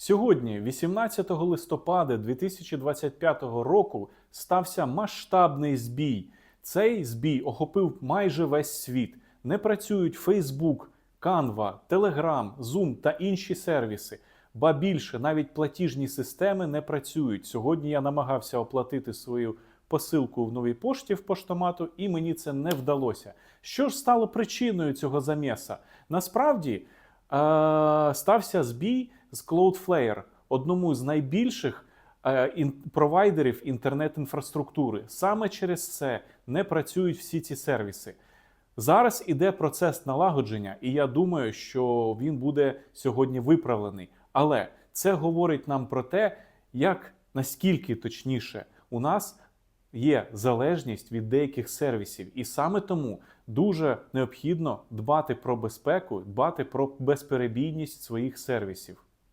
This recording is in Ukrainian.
Сьогодні, 18 листопада 2025 року, стався масштабний збій. Цей збій охопив майже весь світ. Не працюють Facebook, Canva, Telegram, Zoom та інші сервіси. Ба більше, навіть платіжні системи не працюють. Сьогодні я намагався оплатити свою посилку в новій пошті в поштомату, і мені це не вдалося. Що ж стало причиною цього заміса? Насправді е- стався збій з Cloudflare, одному з найбільших е, провайдерів інтернет-інфраструктури. Саме через це не працюють всі ці сервіси. Зараз іде процес налагодження, і я думаю, що він буде сьогодні виправлений. Але це говорить нам про те, як наскільки точніше у нас є залежність від деяких сервісів, і саме тому дуже необхідно дбати про безпеку, дбати про безперебійність своїх сервісів.